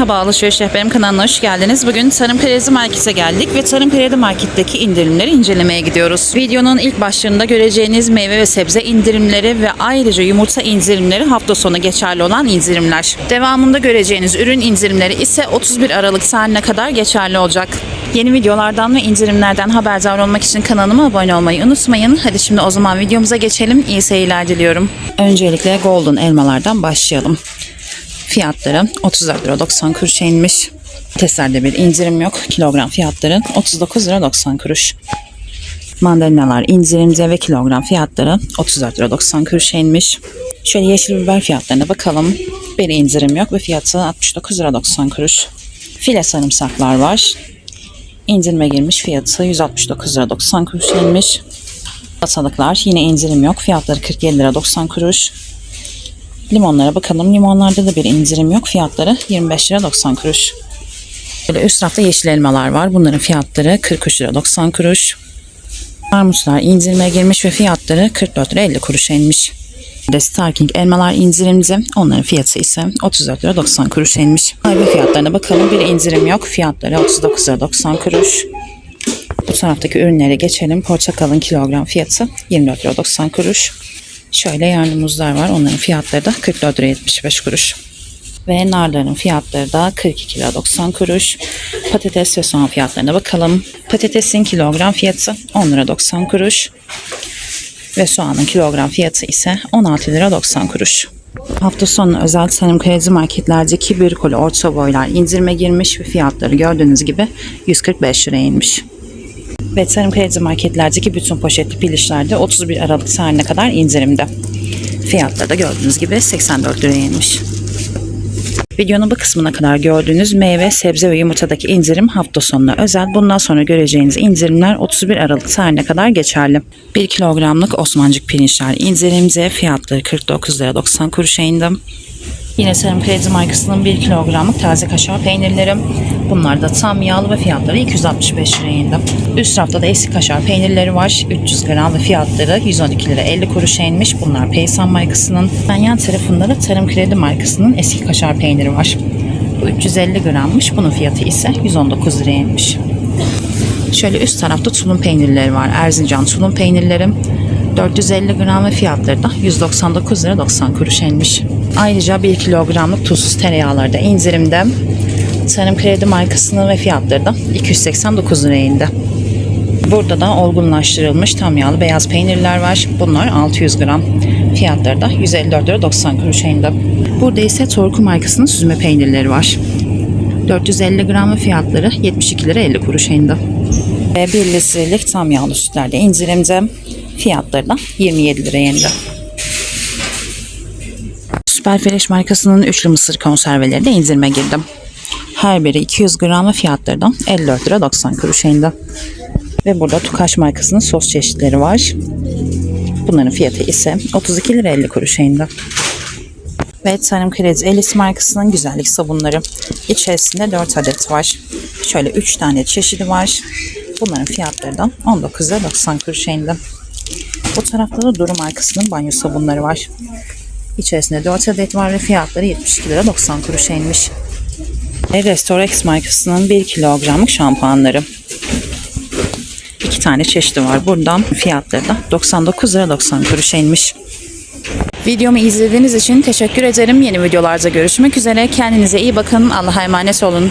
Merhaba Alışveriş Rehberim kanalına hoş geldiniz. Bugün Tarım Kredi Market'e geldik ve Tarım Kredi Market'teki indirimleri incelemeye gidiyoruz. Videonun ilk başlarında göreceğiniz meyve ve sebze indirimleri ve ayrıca yumurta indirimleri hafta sonu geçerli olan indirimler. Devamında göreceğiniz ürün indirimleri ise 31 Aralık tarihine kadar geçerli olacak. Yeni videolardan ve indirimlerden haberdar olmak için kanalıma abone olmayı unutmayın. Hadi şimdi o zaman videomuza geçelim. İyi seyirler diliyorum. Öncelikle Golden elmalardan başlayalım. Fiyatları 34 lira 90 kuruşa inmiş. Testlerde bir indirim yok. Kilogram fiyatları 39 lira 90 kuruş. Mandalinalar indirimde ve kilogram fiyatları 34 lira 90 kuruşa inmiş. Şöyle yeşil biber fiyatlarına bakalım. Bir indirim yok ve fiyatı 69 lira 90 kuruş. File sarımsaklar var. İndirime girmiş fiyatı 169 lira 90 kuruşa inmiş. Salatalıklar yine indirim yok. Fiyatları 47 lira 90 kuruş. Limonlara bakalım. Limonlarda da bir indirim yok. Fiyatları 25 lira 90 kuruş. Böyle üst rafta yeşil elmalar var. Bunların fiyatları 43 lira 90 kuruş. Armutlar indirime girmiş ve fiyatları 44 lira 50 kuruşa inmiş. Starking elmalar indirimde. Onların fiyatı ise 34 lira 90 kuruş inmiş. Ayva fiyatlarına bakalım. Bir indirim yok. Fiyatları 39 lira 90 kuruş. Bu taraftaki ürünlere geçelim. Portakalın kilogram fiyatı 24 lira 90 kuruş. Şöyle yerli muzlar var. Onların fiyatları da 44 lira 75 kuruş. Ve narların fiyatları da 42 lira 90 kuruş. Patates ve soğan fiyatlarına bakalım. Patatesin kilogram fiyatı 10 lira 90 kuruş. Ve soğanın kilogram fiyatı ise 16 lira 90 kuruş. Hafta sonu özel tarım kredi marketlerdeki bir koli orta boylar indirime girmiş ve fiyatları gördüğünüz gibi 145 liraya inmiş. Ve tarım kredi marketlerdeki bütün poşetli pilişlerde 31 Aralık tarihine kadar indirimde. Fiyatları da gördüğünüz gibi 84 liraya inmiş. Videonun bu kısmına kadar gördüğünüz meyve, sebze ve yumurtadaki indirim hafta sonuna özel. Bundan sonra göreceğiniz indirimler 31 Aralık tarihine kadar geçerli. 1 kilogramlık Osmancık pirinçler indirimde fiyatları 49 lira 90 kuruşa indi. Yine Tarım Kredi markasının 1 kilogramlık taze kaşar peynirleri. Bunlar da tam yağlı ve fiyatları 265 liraya indi. Üst rafta da eski kaşar peynirleri var. 300 gram ve fiyatları 112 lira 50 kuruşa inmiş. Bunlar Peysan markasının. Ben yan tarafında da Tarım Kredi markasının eski kaşar peyniri var. Bu 350 grammış. Bunun fiyatı ise 119 liraya inmiş. Şöyle üst tarafta tulum peynirleri var. Erzincan tulum peynirleri. 450 gram ve fiyatları da 199 lira 90 kuruş inmiş. Ayrıca 1 kilogramlık tuzsuz tereyağları da indirimde. Tarım Kredi markasının ve fiyatları da 289 liraya indi. Burada da olgunlaştırılmış tam yağlı beyaz peynirler var. Bunlar 600 gram. Fiyatları da 154 lira 90 kuruşa indi. Burada ise Torku markasının süzme peynirleri var. 450 gram ve fiyatları 72 lira 50 kuruşa indi. Ve 1 litrelik tam yağlı sütlerde indirimde. Fiyatları da 27 liraya indi. Süperfresh markasının üçlü mısır konserveleri de indirime girdim. Her biri 200 gram ve fiyatları da 54 lira 90 kuruş indi. Ve burada Tukaş markasının sos çeşitleri var. Bunların fiyatı ise 32 lira 50 kuruş indi. Ve Tarım Kredi Elis markasının güzellik sabunları. İçerisinde 4 adet var. Şöyle 3 tane çeşidi var. Bunların fiyatları da 19 lira 90 kuruş indi. Bu tarafta da Duru markasının banyo sabunları var. İçerisinde 4 adet var ve fiyatları 72 lira 90 kuruşa inmiş. Ve Restorex markasının 1 kilogramlık şampuanları. İki tane çeşidi var. Buradan fiyatları da 99 lira 90 kuruşa inmiş. Videomu izlediğiniz için teşekkür ederim. Yeni videolarda görüşmek üzere. Kendinize iyi bakın. Allah'a emanet olun.